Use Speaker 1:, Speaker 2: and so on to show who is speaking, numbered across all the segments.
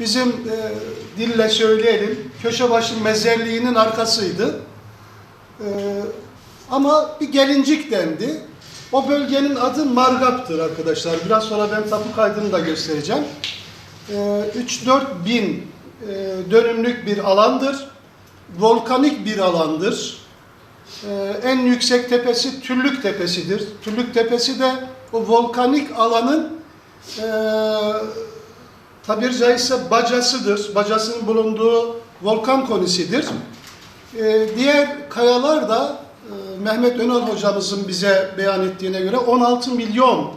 Speaker 1: bizim e, dille söyleyelim köşebaşı mezarlığının arkasıydı. E, ama bir gelincik dendi. O bölgenin adı Margap'tır arkadaşlar. Biraz sonra ben tapu kaydını da göstereceğim. E, 3-4 bin e, dönümlük bir alandır. Volkanik bir alandır. Ee, en yüksek tepesi Tüllük Tepesi'dir. Tüllük Tepesi de o volkanik alanın e, tabiri caizse bacasıdır. Bacasının bulunduğu volkan konisidir. Ee, diğer kayalar da e, Mehmet Önal hocamızın bize beyan ettiğine göre 16 milyon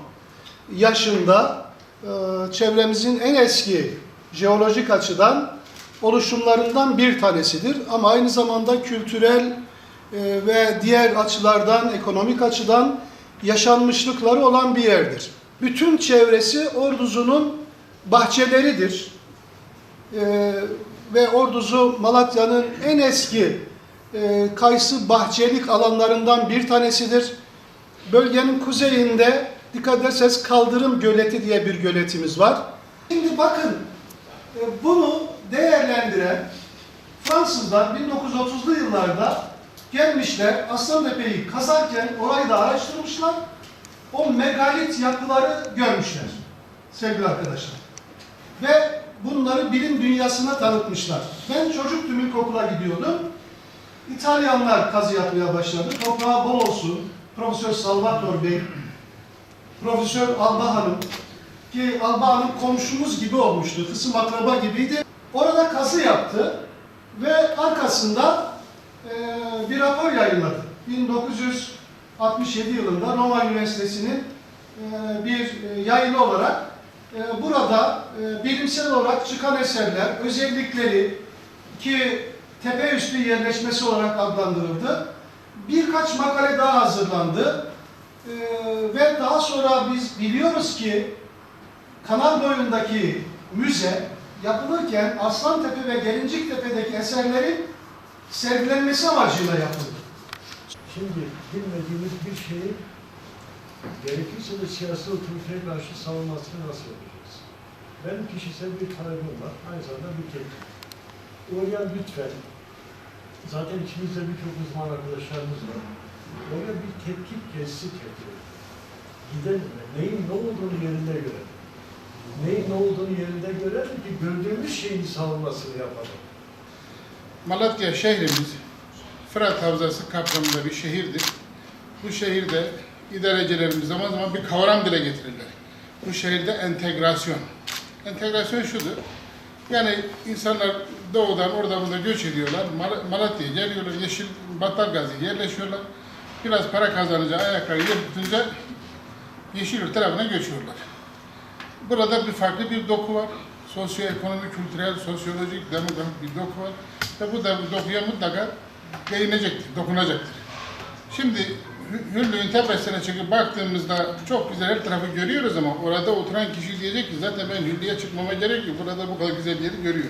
Speaker 1: yaşında e, çevremizin en eski jeolojik açıdan oluşumlarından bir tanesidir. Ama aynı zamanda kültürel e, ve diğer açılardan, ekonomik açıdan yaşanmışlıkları olan bir yerdir. Bütün çevresi Orduzu'nun bahçeleridir. E, ve Orduzu Malatya'nın en eski e, kayısı bahçelik alanlarından bir tanesidir. Bölgenin kuzeyinde dikkat ederseniz Kaldırım Göleti diye bir göletimiz var. Şimdi bakın e, bunu değerlendiren Fransızlar 1930'lu yıllarda gelmişler Aslantepe'yi kazarken orayı da araştırmışlar. O megalit yapıları görmüşler sevgili arkadaşlar. Ve bunları bilim dünyasına tanıtmışlar. Ben çocuktum ilkokula gidiyordum. İtalyanlar kazı yapmaya başladı. Toprağı bol olsun. Profesör Salvatore Bey, Profesör Alba Hanım ki Alba Hanım komşumuz gibi olmuştu. Kısım akraba gibiydi. Orada kazı yaptı ve arkasında eee, bir rapor yayınladı. 1967 yılında Roma Üniversitesi'nin eee, bir eee, yayını olarak eee, burada eee, bilimsel olarak çıkan eserler, özellikleri ki tepe üstü yerleşmesi olarak adlandırıldı. Birkaç makale daha hazırlandı. Eee, ve daha sonra biz biliyoruz ki kanal boyundaki müze yapılırken Aslantepe ve Gelinciktepe'deki eserlerin sergilenmesi amacıyla yapıldı.
Speaker 2: Şimdi bilmediğimiz bir şeyi gerekirse de siyasi otoriteye karşı savunmasını nasıl yapacağız? Benim kişisel bir talebim var. Aynı zamanda bir teklif. Oraya lütfen, zaten içimizde birçok uzman arkadaşlarımız var. Oraya bir tetkik gezisi teklif. Gidelim neyin ne olduğunu yerinde görelim. Neyin ne olduğunu yerinde görelim ki gördüğümüz şeyin savunmasını yapalım.
Speaker 3: Malatya şehrimiz Fırat Havzası kapsamında bir şehirdir. Bu şehirde idarecilerimiz zaman zaman bir kavram dile getirirler. Bu şehirde entegrasyon. Entegrasyon şudur. Yani insanlar doğudan orada burada göç ediyorlar. Mal- Malatya'ya geliyorlar. Yeşil Battalgazi'ye yerleşiyorlar. Biraz para kazanınca ayakları yer tutunca Yeşilyurt tarafına göçüyorlar. Burada bir farklı bir doku var. Sosyoekonomik, kültürel, sosyolojik, demografik bir doku var. Ve bu da bu dokuya mutlaka değinecektir, dokunacaktır. Şimdi Hü- Hüllü'nün tepesine çıkıp baktığımızda çok güzel her tarafı görüyoruz ama orada oturan kişi diyecek ki zaten ben Hüllü'ye çıkmama gerek yok. Burada bu kadar güzel yeri görüyor.